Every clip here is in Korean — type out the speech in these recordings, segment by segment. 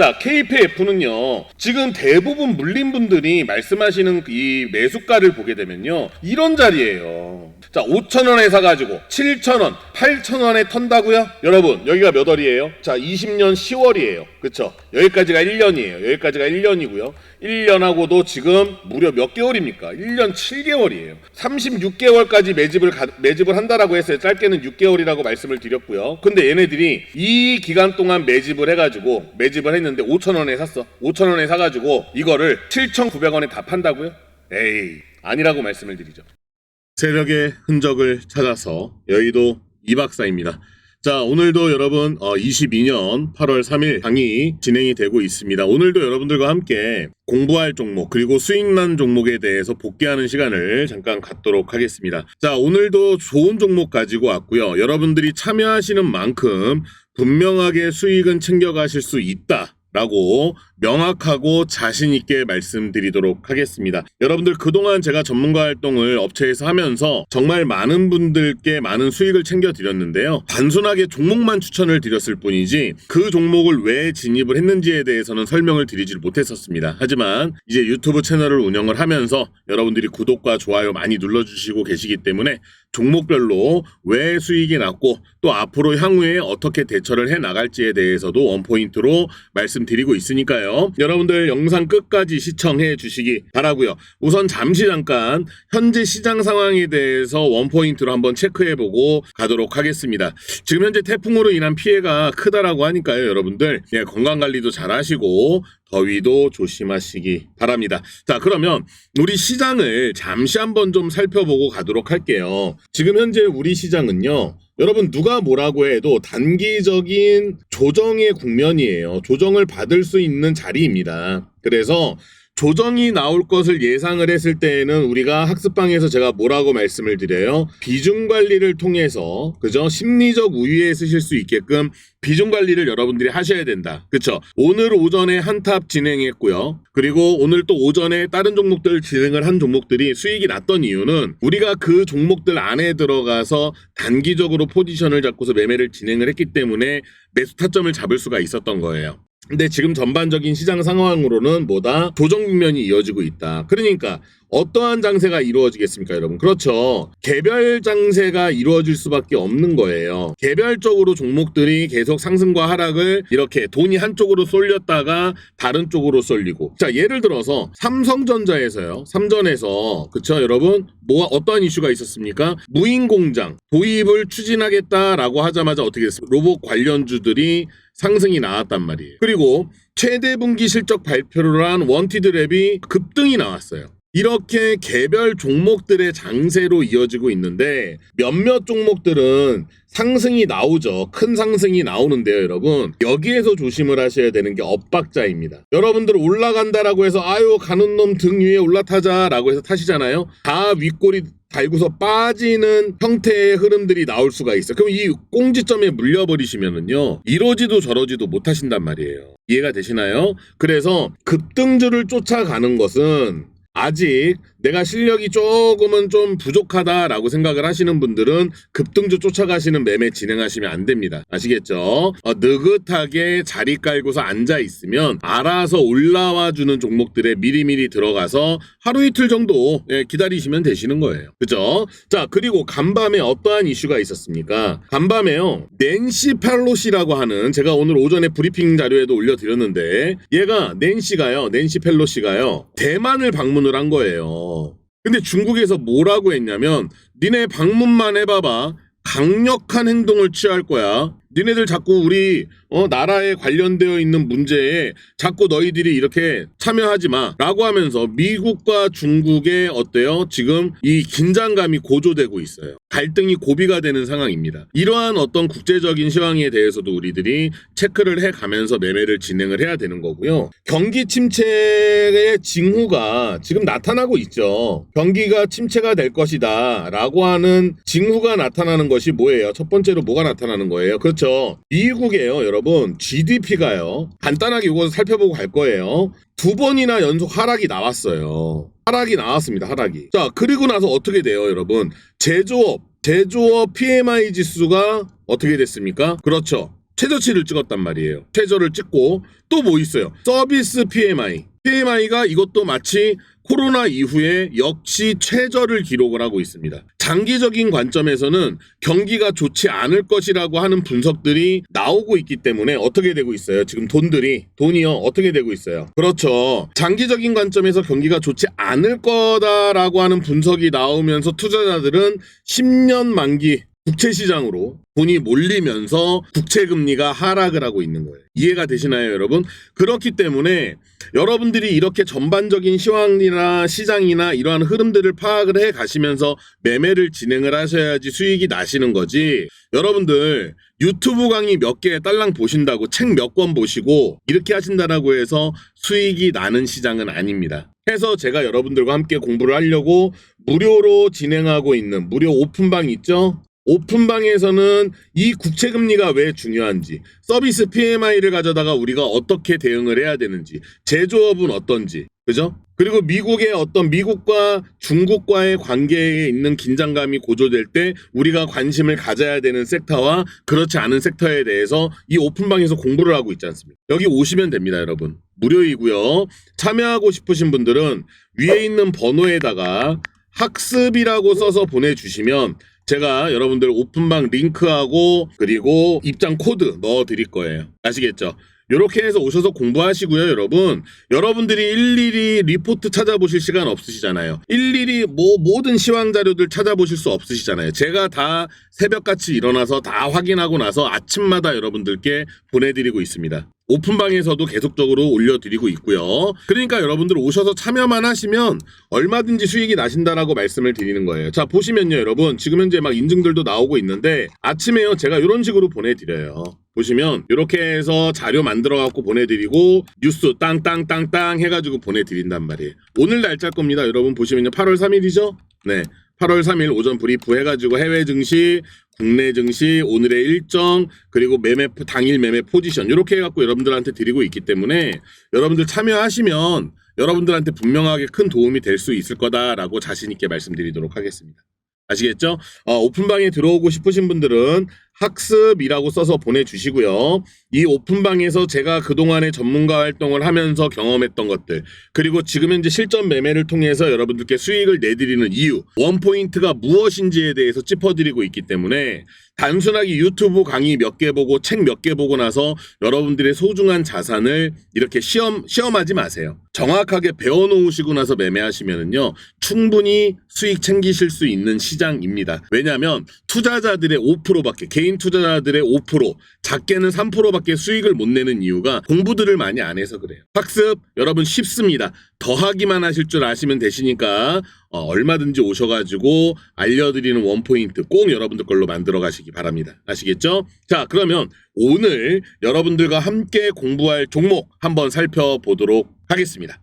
자, KPF는요, 지금 대부분 물린분들이 말씀하시는 이 매수가를 보게 되면요, 이런 자리예요. 자, 5,000원에 사가지고 7,000원, 8,000원에 턴다고요? 여러분, 여기가 몇 월이에요? 자, 20년 10월이에요. 그쵸? 여기까지가 1년이에요. 여기까지가 1년이고요. 1년하고도 지금 무려 몇 개월입니까? 1년 7개월이에요. 36개월까지 매집을 가- 매집을 한다라고 했어요. 짧게는 6개월이라고 말씀을 드렸고요. 근데 얘네들이 이 기간 동안 매집을 해가지고 매집을 했는데 5천 원에 샀어. 5천 원에 사가지고 이거를 7,900원에 다 판다고요? 에이 아니라고 말씀을 드리죠. 세력의 흔적을 찾아서 여의도 이 박사입니다. 자, 오늘도 여러분, 어, 22년 8월 3일 강의 진행이 되고 있습니다. 오늘도 여러분들과 함께 공부할 종목, 그리고 수익난 종목에 대해서 복귀하는 시간을 잠깐 갖도록 하겠습니다. 자, 오늘도 좋은 종목 가지고 왔고요. 여러분들이 참여하시는 만큼 분명하게 수익은 챙겨가실 수 있다. 라고 명확하고 자신 있게 말씀드리도록 하겠습니다. 여러분들 그동안 제가 전문가 활동을 업체에서 하면서 정말 많은 분들께 많은 수익을 챙겨 드렸는데요. 단순하게 종목만 추천을 드렸을 뿐이지 그 종목을 왜 진입을 했는지에 대해서는 설명을 드리질 못했었습니다. 하지만 이제 유튜브 채널을 운영을 하면서 여러분들이 구독과 좋아요 많이 눌러주시고 계시기 때문에 종목별로 왜 수익이 났고 또 앞으로 향후에 어떻게 대처를 해 나갈지에 대해서도 원포인트로 말씀드리고 있으니까요. 여러분들 영상 끝까지 시청해 주시기 바라고요. 우선 잠시 잠깐 현재 시장 상황에 대해서 원포인트로 한번 체크해 보고 가도록 하겠습니다. 지금 현재 태풍으로 인한 피해가 크다라고 하니까요, 여러분들. 예, 건강 관리도 잘 하시고 더위도 조심하시기 바랍니다. 자, 그러면 우리 시장을 잠시 한번 좀 살펴보고 가도록 할게요. 지금 현재 우리 시장은요. 여러분 누가 뭐라고 해도 단기적인 조정의 국면이에요. 조정을 받을 수 있는 자리입니다. 그래서 조정이 나올 것을 예상을 했을 때에는 우리가 학습방에서 제가 뭐라고 말씀을 드려요? 비중 관리를 통해서 그죠? 심리적 우위에 쓰실 수 있게끔 비중 관리를 여러분들이 하셔야 된다. 그쵸? 오늘 오전에 한탑 진행했고요. 그리고 오늘 또 오전에 다른 종목들 진행을 한 종목들이 수익이 났던 이유는 우리가 그 종목들 안에 들어가서 단기적으로 포지션을 잡고서 매매를 진행을 했기 때문에 매수 타점을 잡을 수가 있었던 거예요. 근데 지금 전반적인 시장 상황으로는 뭐다 조정 국면이 이어지고 있다. 그러니까 어떠한 장세가 이루어지겠습니까, 여러분? 그렇죠. 개별 장세가 이루어질 수밖에 없는 거예요. 개별적으로 종목들이 계속 상승과 하락을 이렇게 돈이 한쪽으로 쏠렸다가 다른 쪽으로 쏠리고. 자, 예를 들어서 삼성전자에서요. 삼전에서 그쵸, 여러분? 뭐 어떠한 이슈가 있었습니까? 무인 공장 도입을 추진하겠다라고 하자마자 어떻게 됐습니까? 로봇 관련주들이 상승이 나왔단 말이에요. 그리고 최대 분기 실적 발표를 한 원티드랩이 급등이 나왔어요. 이렇게 개별 종목들의 장세로 이어지고 있는데 몇몇 종목들은 상승이 나오죠. 큰 상승이 나오는데요, 여러분. 여기에서 조심을 하셔야 되는 게 엇박자입니다. 여러분들 올라간다라고 해서 아유 가는 놈 등 위에 올라타자라고 해서 타시잖아요. 다 윗골이 달고서 빠지는 형태의 흐름들이 나올 수가 있어요. 그럼 이 꽁지점에 물려버리시면은요, 이러지도 저러지도 못하신단 말이에요. 이해가 되시나요? 그래서 급등주를 쫓아가는 것은 아직 내가 실력이 조금은 좀 부족하다라고 생각을 하시는 분들은 급등주 쫓아가시는 매매 진행하시면 안 됩니다. 아시겠죠? 어, 느긋하게 자리 깔고서 앉아 있으면 알아서 올라와 주는 종목들에 미리미리 들어가서 하루 이틀 정도 예, 기다리시면 되시는 거예요. 그죠? 자, 그리고 간밤에 어떠한 이슈가 있었습니까? 간밤에요. 낸시 펠로시라고 하는 제가 오늘 오전에 브리핑 자료에도 올려드렸는데 얘가 낸시가요. 낸시 펠로시가요. 대만을 방문을 한 거예요. 근데 중국에서 뭐라고 했냐면 니네 방문만 해봐봐. 강력한 행동을 취할 거야. 니네들 자꾸 우리 어, 나라에 관련되어 있는 문제에 자꾸 너희들이 이렇게 참여하지 마. 라고 하면서 미국과 중국의 어때요? 지금 이 긴장감이 고조되고 있어요. 갈등이 고비가 되는 상황입니다. 이러한 어떤 국제적인 시황에 대해서도 우리들이 체크를 해 가면서 매매를 진행을 해야 되는 거고요. 경기 침체의 징후가 지금 나타나고 있죠. 경기가 침체가 될 것이다. 라고 하는 징후가 나타나는 것이 뭐예요? 첫 번째로 뭐가 나타나는 거예요? 그렇죠. 미국이에요, 여러분. GDP가요. 간단하게 이거 살펴보고 갈 거예요. 두 번이나 연속 하락이 나왔어요. 하락이 나왔습니다, 하락이. 자, 그리고 나서 어떻게 돼요, 여러분? 제조업, 제조업 PMI 지수가 어떻게 됐습니까? 그렇죠. 최저치를 찍었단 말이에요. 최저를 찍고 또 뭐 있어요? 서비스 PMI. PMI가 이것도 마치 코로나 이후에 역시 최저를 기록을 하고 있습니다. 장기적인 관점에서는 경기가 좋지 않을 것이라고 하는 분석들이 나오고 있기 때문에 어떻게 되고 있어요? 지금 돈들이 돈이요 어떻게 되고 있어요? 그렇죠. 장기적인 관점에서 경기가 좋지 않을 거다라고 하는 분석이 나오면서 투자자들은 10년 만기 국채 시장으로 돈이 몰리면서 국채 금리가 하락을 하고 있는 거예요. 이해가 되시나요, 여러분? 그렇기 때문에 여러분들이 이렇게 전반적인 시황이나 시장이나 이러한 흐름들을 파악을 해 가시면서 매매를 진행을 하셔야지 수익이 나시는 거지. 여러분들 유튜브 강의 몇 개 딸랑 보신다고 책 몇 권 보시고 이렇게 하신다라고 해서 수익이 나는 시장은 아닙니다. 해서 제가 여러분들과 함께 공부를 하려고 무료로 진행하고 있는 무료 오픈방 있죠? 오픈방에서는 이 국채 금리가 왜 중요한지, 서비스 PMI를 가져다가 우리가 어떻게 대응을 해야 되는지, 제조업은 어떤지, 그죠? 그리고 미국의 어떤 미국과 중국과의 관계에 있는 긴장감이 고조될 때 우리가 관심을 가져야 되는 섹터와 그렇지 않은 섹터에 대해서 이 오픈방에서 공부를 하고 있지 않습니까? 여기 오시면 됩니다, 여러분. 무료이고요. 참여하고 싶으신 분들은 위에 있는 번호에다가 학습이라고 써서 보내주시면 제가 여러분들 오픈방 링크하고 그리고 입장 코드 넣어 드릴 거예요. 아시겠죠? 이렇게 해서 오셔서 공부하시고요, 여러분. 여러분들이 일일이 리포트 찾아보실 시간 없으시잖아요. 일일이 뭐 모든 시황 자료들 찾아보실 수 없으시잖아요. 제가 다 새벽같이 일어나서 다 확인하고 나서 아침마다 여러분들께 보내드리고 있습니다. 오픈방에서도 계속적으로 올려드리고 있고요. 그러니까 여러분들 오셔서 참여만 하시면 얼마든지 수익이 나신다라고 말씀을 드리는 거예요. 자 보시면요, 여러분 지금 현재 막 인증들도 나오고 있는데 아침에요 제가 이런 식으로 보내드려요. 보시면 이렇게 해서 자료 만들어 갖고 보내드리고 뉴스 땅땅땅땅 해가지고 보내드린단 말이에요. 오늘 날짜 겁니다, 여러분 보시면요 8월 3일이죠? 네. 8월 3일 오전 브리프 해가지고 해외 증시, 국내 증시, 오늘의 일정, 그리고 매매, 당일 매매 포지션, 이렇게 해갖고 여러분들한테 드리고 있기 때문에 여러분들 참여하시면 여러분들한테 분명하게 큰 도움이 될 수 있을 거다라고 자신 있게 말씀드리도록 하겠습니다. 아시겠죠? 어, 오픈방에 들어오고 싶으신 분들은 학습이라고 써서 보내주시고요. 이 오픈방에서 제가 그동안의 전문가 활동을 하면서 경험했던 것들, 그리고 지금 현재 실전 매매를 통해서 여러분들께 수익을 내드리는 이유, 원포인트가 무엇인지에 대해서 짚어드리고 있기 때문에 단순하게 유튜브 강의 몇 개 보고 책 몇 개 보고 나서 여러분들의 소중한 자산을 이렇게 시험, 시험하지 마세요. 정확하게 배워놓으시고 나서 매매하시면은요, 충분히 수익 챙기실 수 있는 시장입니다. 왜냐하면 투자자들의 5%밖에, 개인 투자자들의 5%, 작게는 3%밖에 수익을 못 내는 이유가 공부들을 많이 안 해서 그래요. 학습, 여러분 쉽습니다. 더하기만 하실 줄 아시면 되시니까 어, 얼마든지 오셔가지고 알려드리는 원포인트 꼭 여러분들 걸로 만들어 가시기 바랍니다. 아시겠죠? 자, 그러면 오늘 여러분들과 함께 공부할 종목 한번 살펴보도록 하겠습니다.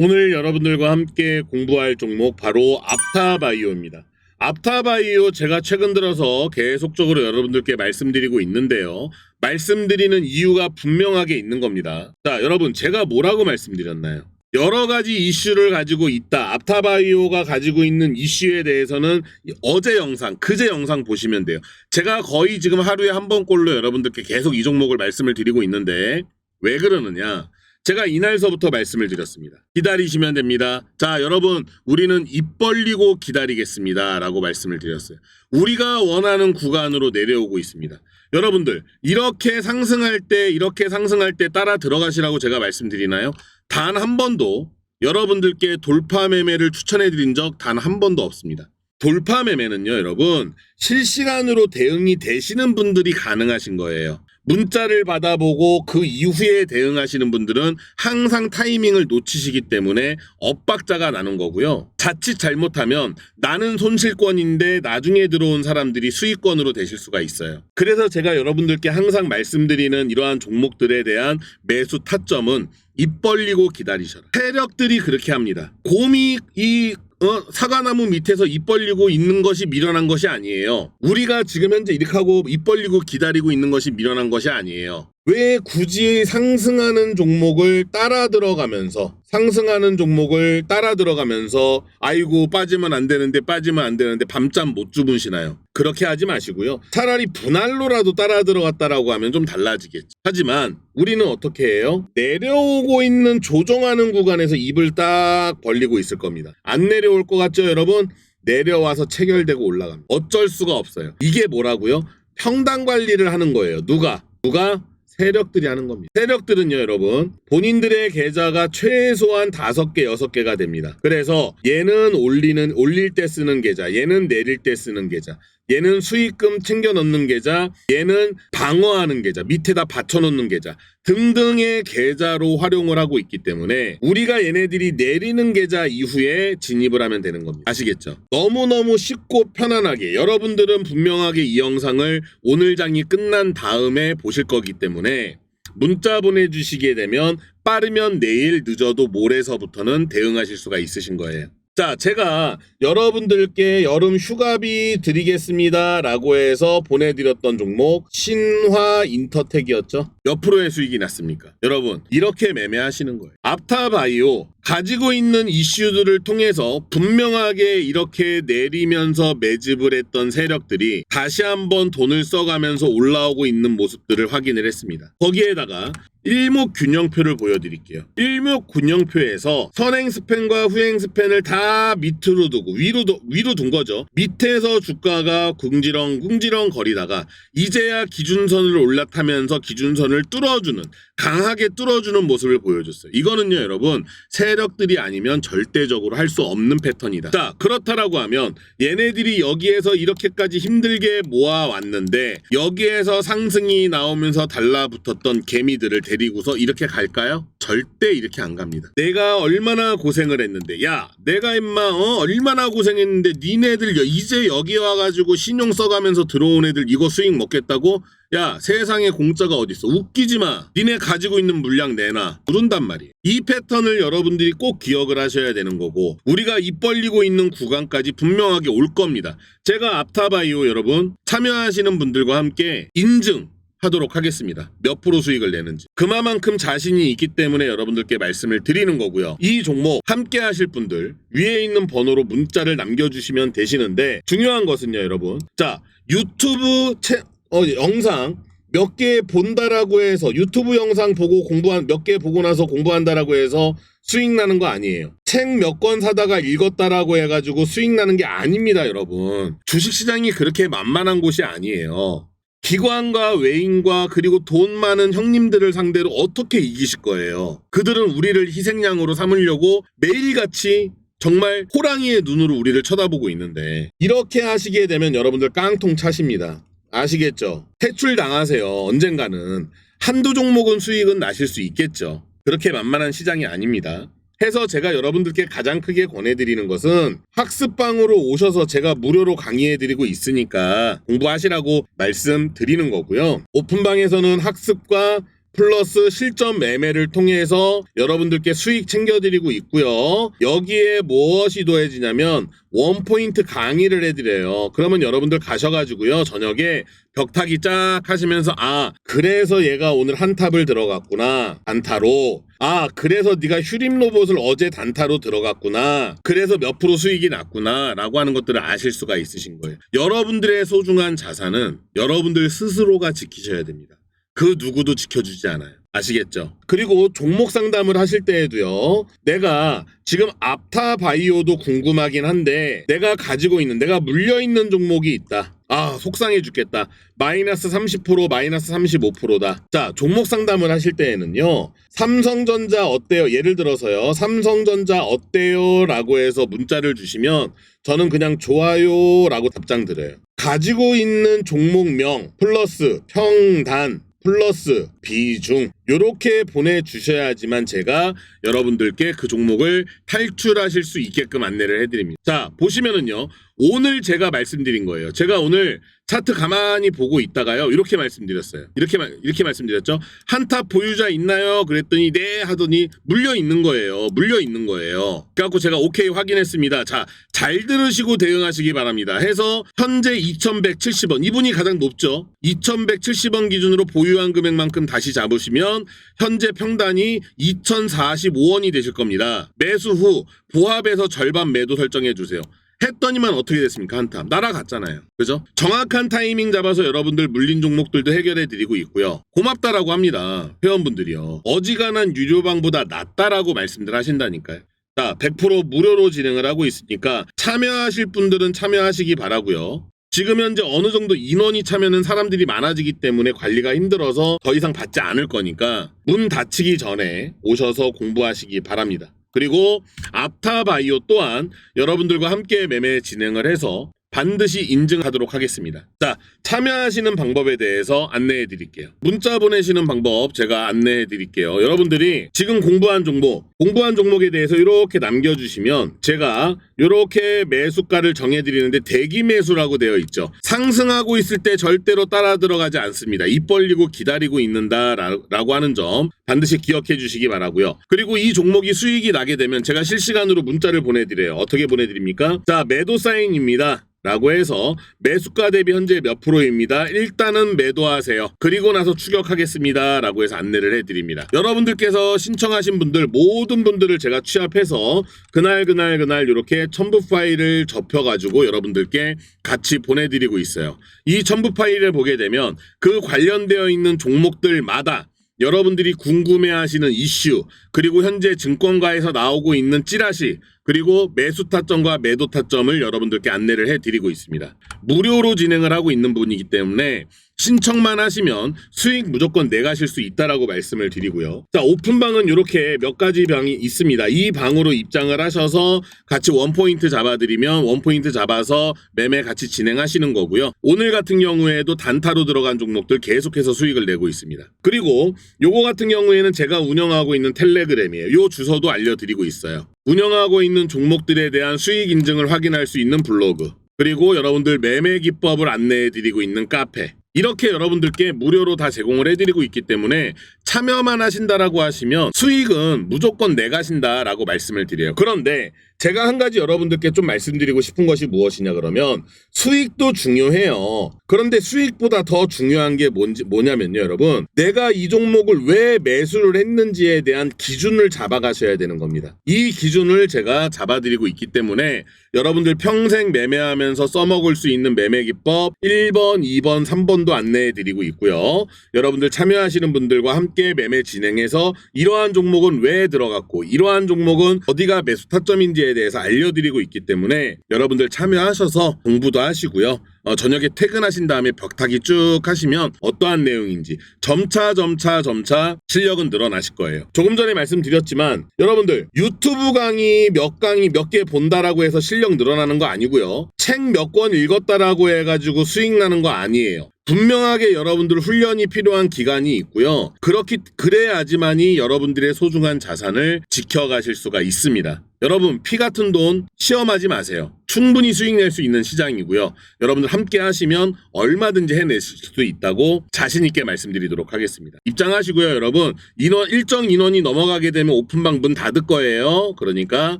오늘 여러분들과 함께 공부할 종목 바로 앞타바이오입니다. 앞타바이오 제가 최근 들어서 계속적으로 여러분들께 말씀드리고 있는데요. 말씀드리는 이유가 분명하게 있는 겁니다. 자, 여러분 제가 뭐라고 말씀드렸나요? 여러 가지 이슈를 가지고 있다. 앞타바이오가 가지고 있는 이슈에 대해서는 어제 영상, 그제 영상 보시면 돼요. 제가 거의 지금 하루에 한 번꼴로 여러분들께 계속 이 종목을 말씀을 드리고 있는데 왜 그러느냐? 제가 이날서부터 말씀을 드렸습니다. 기다리시면 됩니다. 자, 여러분, 우리는 입 벌리고 기다리겠습니다. 라고 말씀을 드렸어요. 우리가 원하는 구간으로 내려오고 있습니다. 여러분들, 이렇게 상승할 때, 이렇게 상승할 때 따라 들어가시라고 제가 말씀드리나요? 단 한 번도 여러분들께 돌파 매매를 추천해 드린 적 단 한 번도 없습니다. 돌파 매매는요, 여러분, 실시간으로 대응이 되시는 분들이 가능하신 거예요. 문자를 받아보고 그 이후에 대응하시는 분들은 항상 타이밍을 놓치시기 때문에 엇박자가 나는 거고요. 자칫 잘못하면 나는 손실권인데 나중에 들어온 사람들이 수익권으로 되실 수가 있어요. 그래서 제가 여러분들께 항상 말씀드리는 이러한 종목들에 대한 매수 타점은 입 벌리고 기다리셔라. 세력들이 그렇게 합니다. 곰이 이 어, 사과나무 밑에서 입 벌리고 있는 것이 미련한 것이 아니에요. 우리가 지금 현재 이렇게 하고 입 벌리고 기다리고 있는 것이 미련한 것이 아니에요. 왜 굳이 상승하는 종목을 따라 들어가면서 상승하는 종목을 따라 들어가면서 아이고 빠지면 안 되는데 빠지면 안 되는데 밤잠 못 주무시나요? 그렇게 하지 마시고요. 차라리 분할로라도 따라 들어갔다라고 하면 좀 달라지겠죠. 하지만 우리는 어떻게 해요? 내려오고 있는 조정하는 구간에서 입을 딱 벌리고 있을 겁니다. 안 내려올 것 같죠, 여러분? 내려와서 체결되고 올라갑니다. 어쩔 수가 없어요. 이게 뭐라고요? 평당 관리를 하는 거예요. 누가? 누가? 세력들이 하는 겁니다. 세력들은요, 여러분, 본인들의 계좌가 최소한 다섯 개, 여섯 개가 됩니다. 그래서 얘는 올리는, 올릴 때 쓰는 계좌, 얘는 내릴 때 쓰는 계좌, 얘는 수익금 챙겨 넣는 계좌, 얘는 방어하는 계좌, 밑에다 받쳐 놓는 계좌 등등의 계좌로 활용을 하고 있기 때문에 우리가 얘네들이 내리는 계좌 이후에 진입을 하면 되는 겁니다. 아시겠죠? 너무너무 쉽고 편안하게 여러분들은 분명하게 이 영상을 오늘 장이 끝난 다음에 보실 거기 때문에 문자 보내주시게 되면 빠르면 내일 늦어도 모레서부터는 대응하실 수가 있으신 거예요. 자, 제가 여러분들께 여름 휴가비 드리겠습니다. 라고 해서 보내드렸던 종목, 신화 인터텍이었죠? 몇 프로의 수익이 났습니까? 여러분, 이렇게 매매하시는 거예요. 앞타바이오, 가지고 있는 이슈들을 통해서 분명하게 이렇게 내리면서 매집을 했던 세력들이 다시 한번 돈을 써가면서 올라오고 있는 모습들을 확인을 했습니다. 거기에다가 일목 균형표를 보여드릴게요. 일목 균형표에서 선행 스팬과 후행 스팬을 다 밑으로 두고 위로 두- 위로 둔 거죠. 밑에서 주가가 궁지렁 궁지렁 거리다가 이제야 기준선을 올라타면서 기준선을 뚫어주는 강하게 뚫어주는 모습을 보여줬어요. 이거는요, 여러분 세력들이 아니면 절대적으로 할 수 없는 패턴이다. 자, 그렇다라고 하면 얘네들이 여기에서 이렇게까지 힘들게 모아왔는데 여기에서 상승이 나오면서 달라붙었던 개미들을 데리고서 이렇게 갈까요? 절대 이렇게 안 갑니다. 내가 얼마나 고생을 했는데, 야, 내가 임마 어? 얼마나 고생했는데 니네들 여- 이제 여기 와가지고 신용 써가면서 들어온 애들 이거 수익 먹겠다고? 야 세상에 공짜가 어딨어 웃기지 마 니네 가지고 있는 물량 내놔 부른단 말이에요 이 패턴을 여러분들이 꼭 기억을 하셔야 되는 거고 우리가 입 벌리고 있는 구간까지 분명하게 올 겁니다 제가 앞타바이오 여러분 참여하시는 분들과 함께 인증 하도록 하겠습니다. 몇 프로 수익을 내는지. 그만큼 자신이 있기 때문에 여러분들께 말씀을 드리는 거고요. 이 종목 함께 하실 분들 위에 있는 번호로 문자를 남겨주시면 되시는데 중요한 것은요, 여러분. 자, 유튜브 채, 어, 영상 몇 개 본다라고 해서 유튜브 영상 보고 공부한 몇 개 보고 나서 공부한다라고 해서 수익 나는 거 아니에요. 책 몇 권 사다가 읽었다라고 해가지고 수익 나는 게 아닙니다, 여러분. 주식 시장이 그렇게 만만한 곳이 아니에요. 기관과 외인과 그리고 돈 많은 형님들을 상대로 어떻게 이기실 거예요? 그들은 우리를 희생양으로 삼으려고 매일같이 정말 호랑이의 눈으로 우리를 쳐다보고 있는데 이렇게 하시게 되면 여러분들 깡통 차십니다. 아시겠죠? 퇴출 당하세요. 언젠가는 한두 종목은 수익은 나실 수 있겠죠. 그렇게 만만한 시장이 아닙니다. 해서 제가 여러분들께 가장 크게 권해드리는 것은 학습방으로 오셔서 제가 무료로 강의해드리고 있으니까 공부하시라고 말씀드리는 거고요. 오픈방에서는 학습과 플러스 실전 매매를 통해서 여러분들께 수익 챙겨드리고 있고요. 여기에 무엇이 더해지냐면 원포인트 강의를 해드려요. 그러면 여러분들 가셔가지고요. 저녁에 벽타기 쫙 하시면서 아 그래서 얘가 오늘 한 탑을 들어갔구나 단타로 아 그래서 네가 휴림 로봇을 어제 단타로 들어갔구나 그래서 몇 프로 수익이 났구나 라고 하는 것들을 아실 수가 있으신 거예요 여러분들의 소중한 자산은 여러분들 스스로가 지키셔야 됩니다 그 누구도 지켜주지 않아요. 아시겠죠? 그리고 종목 상담을 하실 때에도요, 내가 지금 앞타 바이오도 궁금하긴 한데, 내가 가지고 있는, 내가 물려있는 종목이 있다. 아, 속상해 죽겠다. 마이너스 30%, 마이너스 35%다. 자, 종목 상담을 하실 때에는요, 삼성전자 어때요? 예를 들어서요, 삼성전자 어때요? 라고 해서 문자를 주시면, 저는 그냥 좋아요 라고 답장 드려요. 가지고 있는 종목명, 플러스, 평단, 플러스 비중 요렇게 보내주셔야지만 제가 여러분들께 그 종목을 탈출하실 수 있게끔 안내를 해드립니다. 자 보시면은요 오늘 제가 말씀드린 거예요. 제가 오늘 차트 가만히 보고 있다가요. 이렇게 말씀드렸어요. 이렇게 말- 이렇게 말씀드렸죠. 한타 보유자 있나요? 그랬더니 네 하더니 물려 있는 거예요. 물려 있는 거예요. 그래갖고 제가 오케이 확인했습니다. 자, 잘 들으시고 대응하시기 바랍니다. 해서 현재 2,170원 이분이 가장 높죠. 2,170원 기준으로 보유한 금액만큼 다시 잡으시면 현재 평단이 2,045원이 되실 겁니다. 매수 후 보합에서 절반 매도 설정해 주세요. 했더니만 어떻게 됐습니까? 한타 날아갔잖아요. 그죠? 정확한 타이밍 잡아서 여러분들 물린 종목들도 해결해 드리고 있고요. 고맙다라고 합니다. 회원분들이요. 어지간한 유료방보다 낫다라고 말씀들 하신다니까요. 자, 100% 무료로 진행을 하고 있으니까 참여하실 분들은 참여하시기 바라고요. 지금 현재 어느 정도 인원이 차면은 사람들이 많아지기 때문에 관리가 힘들어서 더 이상 받지 않을 거니까 문 닫히기 전에 오셔서 공부하시기 바랍니다. 그리고 앞타바이오 또한 여러분들과 함께 매매 진행을 해서 반드시 인증하도록 하겠습니다. 자, 참여하시는 방법에 대해서 안내해 드릴게요. 문자 보내시는 방법 제가 안내해 드릴게요. 여러분들이 지금 공부한 종목, 공부한 종목에 대해서 이렇게 남겨주시면 제가 이렇게 매수가를 정해 드리는데 대기 매수라고 되어 있죠. 상승하고 있을 때 절대로 따라 들어가지 않습니다. 입 벌리고 기다리고 있는다라고 하는 점 반드시 기억해 주시기 바라고요. 그리고 이 종목이 수익이 나게 되면 제가 실시간으로 문자를 보내드려요. 어떻게 보내드립니까? 자, 매도 사인입니다. 라고 해서 매수가 대비 현재 몇 프로입니다. 일단은 매도하세요. 그리고 나서 추격하겠습니다. 라고 해서 안내를 해드립니다. 여러분들께서 신청하신 분들 모든 분들을 제가 취합해서 그날 그날 그날 이렇게 첨부 파일을 접혀가지고 여러분들께 같이 보내드리고 있어요. 이 첨부 파일을 보게 되면 그 관련되어 있는 종목들마다 여러분들이 궁금해하시는 이슈 그리고 현재 증권가에서 나오고 있는 찌라시 그리고 매수 타점과 매도 타점을 여러분들께 안내를 해드리고 있습니다. 무료로 진행을 하고 있는 분이기 때문에 신청만 하시면 수익 무조건 내가실 수 있다라고 말씀을 드리고요. 자 오픈방은 이렇게 몇 가지 방이 있습니다. 이 방으로 입장을 하셔서 같이 원포인트 잡아드리면 원포인트 잡아서 매매 같이 진행하시는 거고요. 오늘 같은 경우에도 단타로 들어간 종목들 계속해서 수익을 내고 있습니다. 그리고 요거 같은 경우에는 제가 운영하고 있는 텔레그램이에요. 요 주소도 알려드리고 있어요. 운영하고 있는 종목들에 대한 수익 인증을 확인할 수 있는 블로그. 그리고 여러분들 매매 기법을 안내해 드리고 있는 카페. 이렇게 여러분들께 무료로 다 제공을 해드리고 있기 때문에 참여만 하신다라고 하시면 수익은 무조건 내가신다라고 말씀을 드려요. 그런데 제가 한 가지 여러분들께 좀 말씀드리고 싶은 것이 무엇이냐 그러면 수익도 중요해요. 그런데 수익보다 더 중요한 게 뭔지 뭐냐면요, 여러분. 내가 이 종목을 왜 매수를 했는지에 대한 기준을 잡아 가셔야 되는 겁니다. 이 기준을 제가 잡아 드리고 있기 때문에 여러분들 평생 매매하면서 써먹을 수 있는 매매 기법 1번, 2번, 3번도 안내해 드리고 있고요. 여러분들 참여하시는 분들과 함께 매매 진행해서 이러한 종목은 왜 들어갔고 이러한 종목은 어디가 매수 타점인지에 대해서 알려드리고 있기 때문에 여러분들 참여하셔서 공부도 하시고요. 어, 저녁에 퇴근하신 다음에 벽타기 쭉 하시면 어떠한 내용인지 점차 점차 점차 실력은 늘어나실 거예요. 조금 전에 말씀드렸지만 여러분들 유튜브 강의 몇 강의 몇 개 본다라고 해서 실력 늘어나는 거 아니고요. 책 몇 권 읽었다라고 해가지고 수익 나는 거 아니에요. 분명하게 여러분들 훈련이 필요한 기간이 있고요. 그렇기 그래야지만이 여러분들의 소중한 자산을 지켜가실 수가 있습니다. 여러분 피 같은 돈 시험하지 마세요. 충분히 수익 낼 수 있는 시장이고요. 여러분들 함께 하시면 얼마든지 해내실 수도 있다고 자신 있게 말씀드리도록 하겠습니다. 입장하시고요, 여러분. 인원 일정 인원이 넘어가게 되면 오픈방 문 닫을 거예요. 그러니까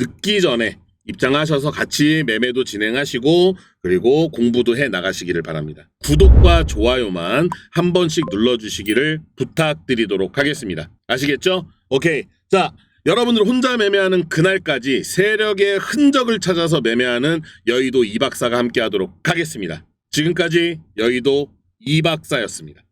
늦기 전에 입장하셔서 같이 매매도 진행하시고 그리고 공부도 해 나가시기를 바랍니다. 구독과 좋아요만 한 번씩 눌러주시기를 부탁드리도록 하겠습니다. 아시겠죠? 오케이. 자, 여러분들 혼자 매매하는 그날까지 세력의 흔적을 찾아서 매매하는 여의도 이박사가 함께 하도록 하겠습니다. 지금까지 여의도 이박사였습니다.